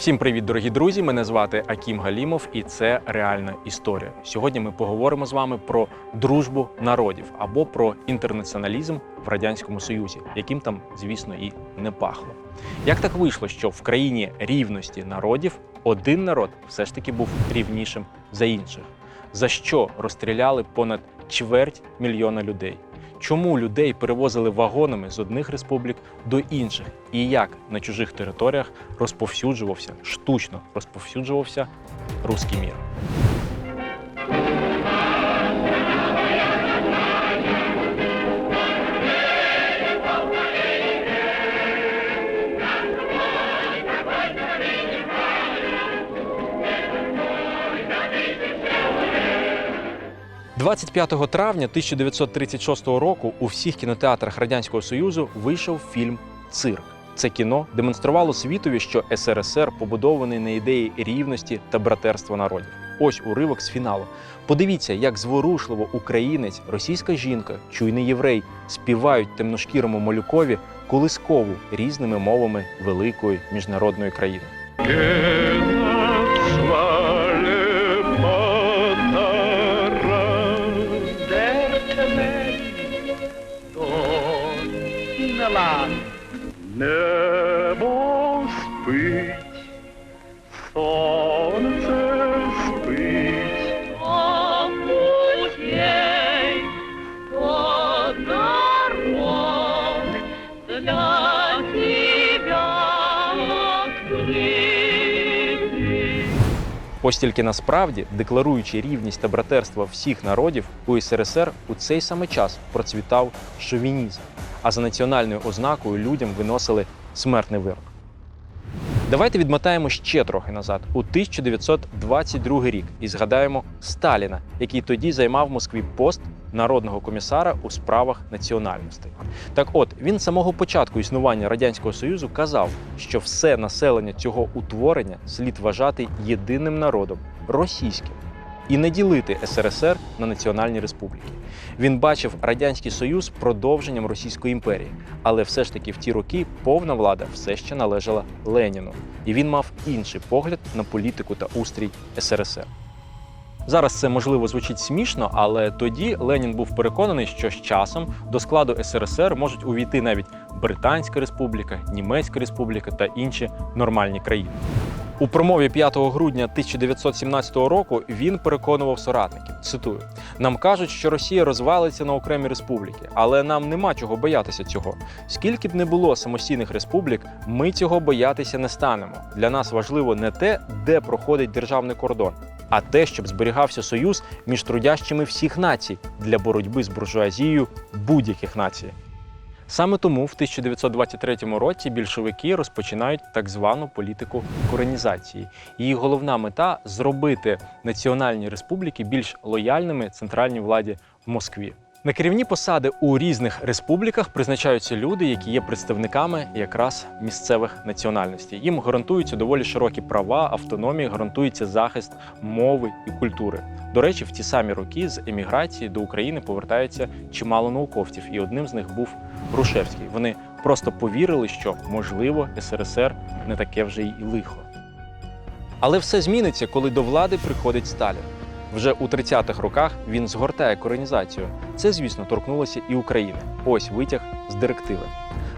Всім привіт, дорогі друзі! Мене звати Акім Галімов, і це реальна історія. Сьогодні ми поговоримо з вами про дружбу народів або про інтернаціоналізм в радянському союзі, яким там, звісно, і не пахло. Як так вийшло, що в країні рівності народів один народ все ж таки був рівнішим за інших? За що розстріляли понад чверть мільйона людей? Чому людей перевозили вагонами з одних республік до інших, і як на чужих територіях розповсюджувався, штучно розповсюджувався руський мір? – 25 травня 1936 року у всіх кінотеатрах Радянського Союзу вийшов фільм Цирк. Це кіно демонструвало світові, що СРСР побудований на ідеї рівності та братерства народів. Ось уривок з фіналу. Подивіться, як зворушливо українець, російська жінка, чуйний єврей співають темношкірому малюкові колискову різними мовами великої міжнародної країни. Ось тільки насправді, декларуючи рівність та братерство всіх народів, у СРСР у цей саме час процвітав шовінізм, а за національною ознакою людям виносили смертний вирок. Давайте відмотаємо ще трохи назад, у 1922 рік, і згадаємо Сталіна, який тоді займав в Москві пост народного комісара у справах національностей. Так от він з самого початку існування радянського союзу казав, що все населення цього утворення слід вважати єдиним народом російським і не ділити СРСР на національні республіки. Він бачив радянський союз продовженням Російської імперії, але все ж таки в ті роки повна влада все ще належала Леніну, і він мав інший погляд на політику та устрій СРСР. Зараз це можливо звучить смішно, але тоді Ленін був переконаний, що з часом до складу СРСР можуть увійти навіть Британська Республіка, Німецька Республіка та інші нормальні країни. У промові 5 грудня 1917 року він переконував соратників. Цитую: нам кажуть, що Росія розвалиться на окремі республіки, але нам нема чого боятися цього. Скільки б не було самостійних республік, ми цього боятися не станемо. Для нас важливо не те, де проходить державний кордон, а те, щоб зберігався союз між трудящими всіх націй для боротьби з буржуазією будь-яких націй. Саме тому в 1923 році більшовики розпочинають так звану політику коренізації. Її головна мета зробити національні республіки більш лояльними центральній владі в Москві. На керівні посади у різних республіках призначаються люди, які є представниками якраз місцевих національностей. Їм гарантуються доволі широкі права, автономії, гарантується захист мови і культури. До речі, в ті самі роки з еміграції до України повертається чимало науковців, і одним з них був Грушевський. Вони просто повірили, що можливо СРСР не таке вже й лихо. Але все зміниться, коли до влади приходить Сталін. Вже у 30-х роках він згортає коренізацію. Це, звісно, торкнулося і України. Ось витяг з директиви.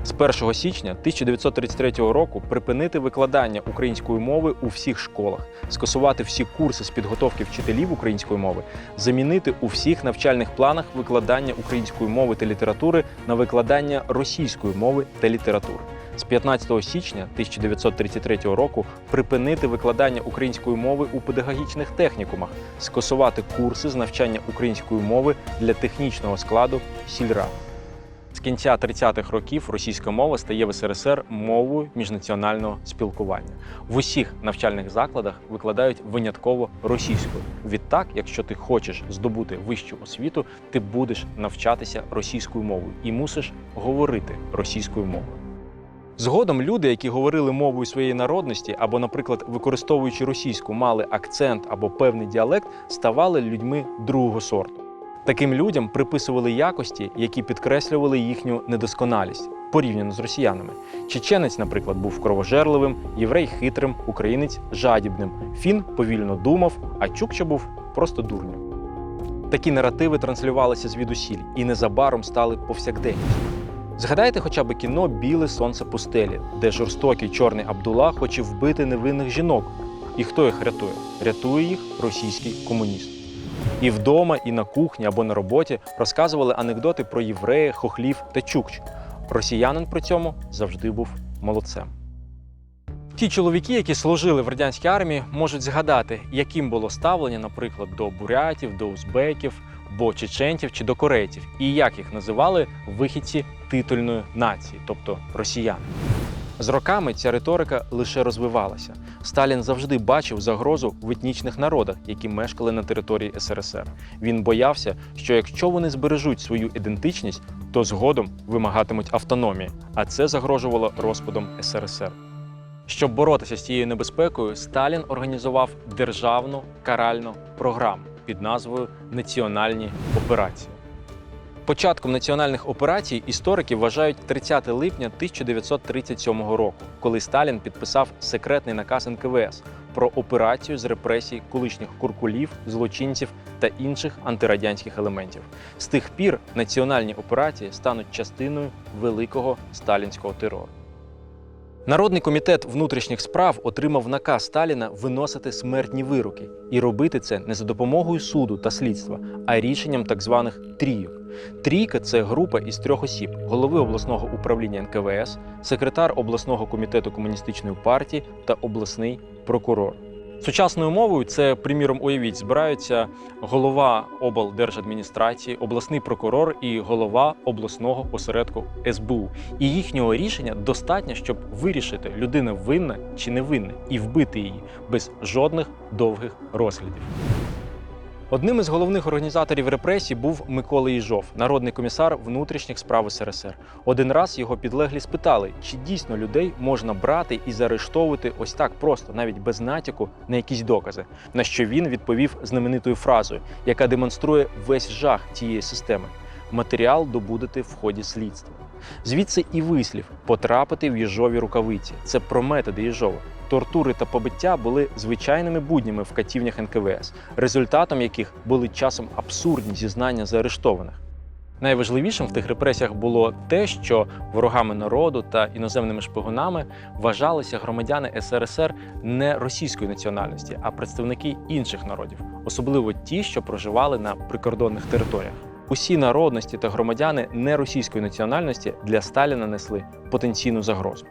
З 1 січня 1933 року припинити викладання української мови у всіх школах, скасувати всі курси з підготовки вчителів української мови, замінити у всіх навчальних планах викладання української мови та літератури на викладання російської мови та літератури. З 15 січня 1933 року припинити викладання української мови у педагогічних технікумах, скасувати курси з навчання української мови для технічного складу сільрад. З кінця 30-х років російська мова стає в СРСР мовою міжнаціонального спілкування. В усіх навчальних закладах викладають винятково російською. Відтак, якщо ти хочеш здобути вищу освіту, ти будеш навчатися російською мовою і мусиш говорити російською мовою. Згодом люди, які говорили мовою своєї народності, або, наприклад, використовуючи російську, мали акцент або певний діалект, ставали людьми другого сорту. Таким людям приписували якості, які підкреслювали їхню недосконалість. порівняно з росіянами. Чеченець, наприклад, був кровожерливим, єврей хитрим, українець жадібним. Фін повільно думав, а Чукча був просто дурнем. Такі наративи транслювалися звідусіль і незабаром стали повсякденністю. Згадайте хоча б кіно Біле сонце пустелі, де жорстокий чорний Абдула хоче вбити невинних жінок. І хто їх рятує? Рятує їх російський комуніст. І вдома, і на кухні або на роботі розказували анекдоти про євреїв, хохлів та чукч. Росіянин при цьому завжди був молодцем. Ті чоловіки, які служили в радянській армії, можуть згадати, яким було ставлення, наприклад, до бурятів, до узбеків, бо чеченців чи до корейців, і як їх називали вихідці титульної нації, тобто росіяни. З роками ця риторика лише розвивалася. Сталін завжди бачив загрозу в етнічних народах, які мешкали на території СРСР. Він боявся, що якщо вони збережуть свою ідентичність, то згодом вимагатимуть автономії, а це загрожувало розпадом СРСР. Щоб боротися з цією небезпекою, Сталін організував державну каральну програму під назвою Національні операції. Початком національних операцій історики вважають 30 липня 1937 року, коли Сталін підписав секретний наказ НКВС про операцію з репресій колишніх куркулів, злочинців та інших антирадянських елементів. З тих пір національні операції стануть частиною великого сталінського терору. Народний комітет внутрішніх справ отримав наказ Сталіна виносити смертні вироки і робити це не за допомогою суду та слідства, а рішенням так званих трійок. Трійка це група із трьох осіб: голови обласного управління НКВС, секретар обласного комітету комуністичної партії та обласний прокурор. Сучасною мовою це, приміром, уявіть, збираються голова облдержадміністрації, обласний прокурор і голова обласного осередку СБУ. І їхнього рішення достатньо, щоб вирішити, людина винна чи не винна, і вбити її без жодних довгих розглядів. Одним із головних організаторів репресій був Микола Їжов, народний комісар внутрішніх справ СРСР. Один раз його підлеглі спитали, чи дійсно людей можна брати і заарештовувати ось так просто, навіть без натяку на якісь докази. На що він відповів знаменитою фразою, яка демонструє весь жах цієї системи: матеріал добудете в ході слідства. Звідси і вислів потрапити в їжові рукавиці. Це про методи Їжова. Тортури та побиття були звичайними буднями в катівнях НКВС, результатом яких були часом абсурдні зізнання заарештованих. Найважливішим в тих репресіях було те, що ворогами народу та іноземними шпигунами вважалися громадяни СРСР не російської національності, а представники інших народів, особливо ті, що проживали на прикордонних територіях. Усі народності та громадяни неросійської національності для Сталіна несли потенційну загрозу.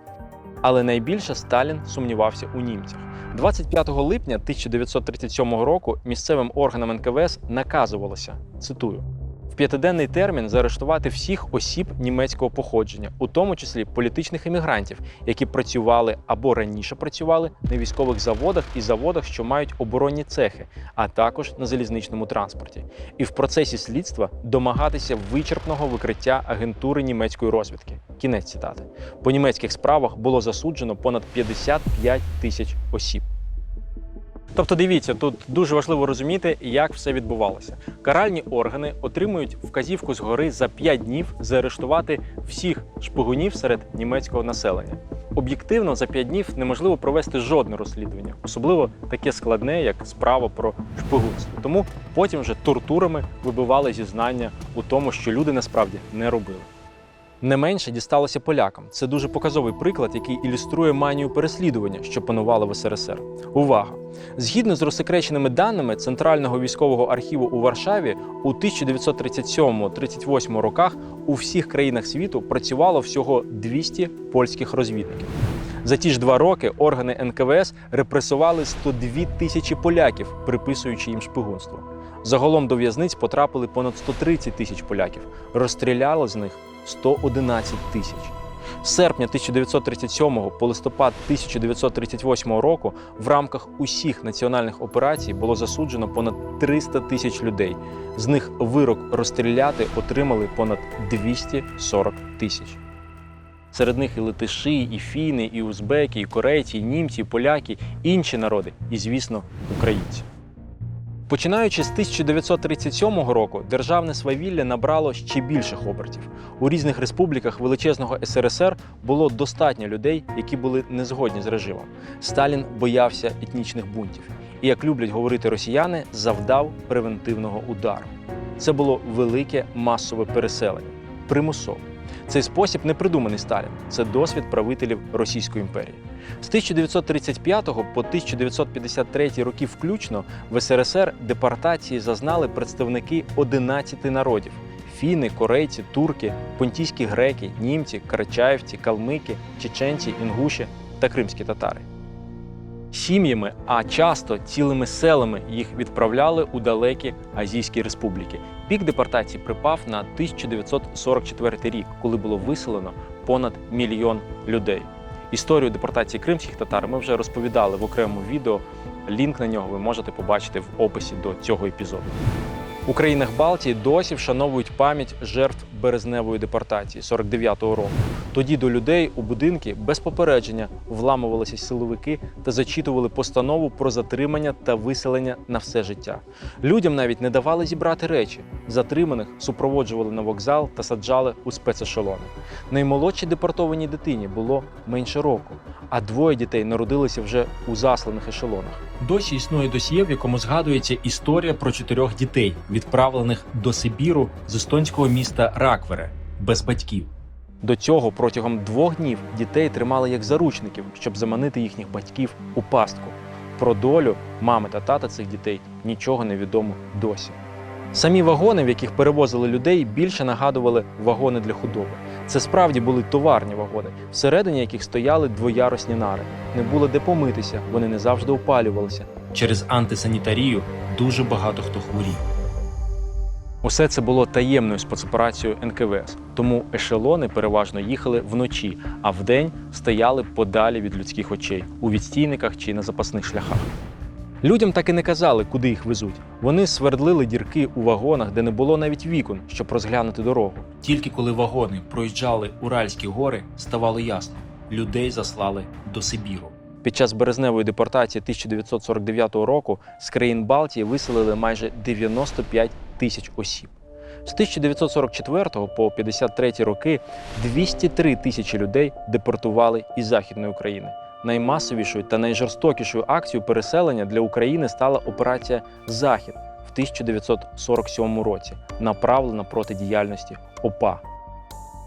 Але найбільше Сталін сумнівався у німцях. 25 липня 1937 року місцевим органам НКВС наказувалося цитую. В п'ятиденний термін заарештувати всіх осіб німецького походження, у тому числі політичних емігрантів, які працювали або раніше працювали на військових заводах і заводах, що мають оборонні цехи, а також на залізничному транспорті, і в процесі слідства домагатися вичерпного викриття агентури німецької розвідки. Кінець цитати. По німецьких справах було засуджено понад 55 тисяч осіб. Тобто, дивіться, тут дуже важливо розуміти, як все відбувалося. Каральні органи отримують вказівку згори за 5 днів заарештувати всіх шпигунів серед німецького населення. Об'єктивно, за 5 днів неможливо провести жодне розслідування, особливо таке складне, як справа про шпигунство. Тому потім вже тортурами вибивали зізнання у тому, що люди насправді не робили. Не менше дісталося полякам. Це дуже показовий приклад, який ілюструє манію переслідування, що панувала в СРСР. Увага! Згідно з розсекреченими даними Центрального військового архіву у Варшаві, у 1937-38 роках у всіх країнах світу працювало всього 200 польських розвідників. За ті ж два роки органи НКВС репресували 102 тисячі поляків, приписуючи їм шпигунство. Загалом до в'язниць потрапили понад 130 тисяч поляків, розстріляли з них 111 тисяч. З серпня 1937 по листопад 1938 року в рамках усіх національних операцій було засуджено понад 300 тисяч людей. З них вирок розстріляти отримали понад 240 тисяч. Серед них і латиші, і фіни, і узбеки, і корейці, і німці, і поляки, інші народи, і, звісно, українці. Починаючи з 1937 року, державне свавілля набрало ще більших обертів. У різних республіках величезного СРСР було достатньо людей, які були не згодні з режимом. Сталін боявся етнічних бунтів і, як люблять говорити росіяни, завдав превентивного удару. Це було велике масове переселення, примусове. Цей спосіб не придуманий Сталін, це досвід правителів Російської імперії. З 1935 по 1953 роки включно в СРСР депортації зазнали представники 11 народів: фіни, корейці, турки, понтійські греки, німці, карачаївці, калмики, чеченці, інгуші та кримські татари. Сім'ями, а часто цілими селами їх відправляли у далекі азійські республіки. Пік депортації припав на 1944 рік, коли було виселено понад мільйон людей. Історію депортації кримських татар ми вже розповідали в окремому відео. Лінк на нього ви можете побачити в описі до цього епізоду. У країнах Балтії досі вшановують пам'ять жертв березневої депортації 49-го року. Тоді до людей у будинки без попередження вламувалися силовики та зачитували постанову про затримання та виселення на все життя. Людям навіть не давали зібрати речі. Затриманих супроводжували на вокзал та саджали у спецешелони. Наймолодшій депортованій дитині було менше року, а двоє дітей народилися вже у засланих ешелонах. Досі існує досьє, в якому згадується історія про чотирьох дітей, відправлених до Сибіру з естонського міста Раквере без батьків. До цього протягом двох днів дітей тримали як заручників, щоб заманити їхніх батьків у пастку. Про долю мами та тата цих дітей нічого не відомо досі. Самі вагони, в яких перевозили людей, більше нагадували вагони для худоби. Це справді були товарні вагони, всередині яких стояли двоярусні нари. Не було де помитися, вони не завжди опалювалися. Через антисанітарію дуже багато хто хворів. Усе це було таємною спецоперацією НКВС, тому ешелони переважно їхали вночі, а вдень стояли подалі від людських очей у відстійниках чи на запасних шляхах. Людям так і не казали, куди їх везуть. Вони свердлили дірки у вагонах, де не було навіть вікон, щоб розглянути дорогу. Тільки коли вагони проїжджали Уральські гори, ставало ясно, людей заслали до Сибіру. Під час березневої депортації 1949 року з країн Балтії виселили майже 95 тисяч осіб. З 1944 по 53 роки 203 тисячі людей депортували із Західної України. Наймасовішою та найжорстокішою акцією переселення для України стала операція Захід в 1947 році, направлена проти діяльності ОПА.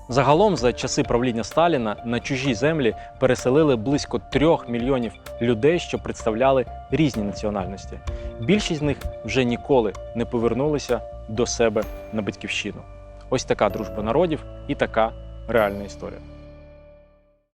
Загалом за часи правління Сталіна на чужі землі переселили близько трьох мільйонів людей, що представляли різні національності. Більшість з них вже ніколи не повернулися до себе на батьківщину. Ось така дружба народів і така реальна історія.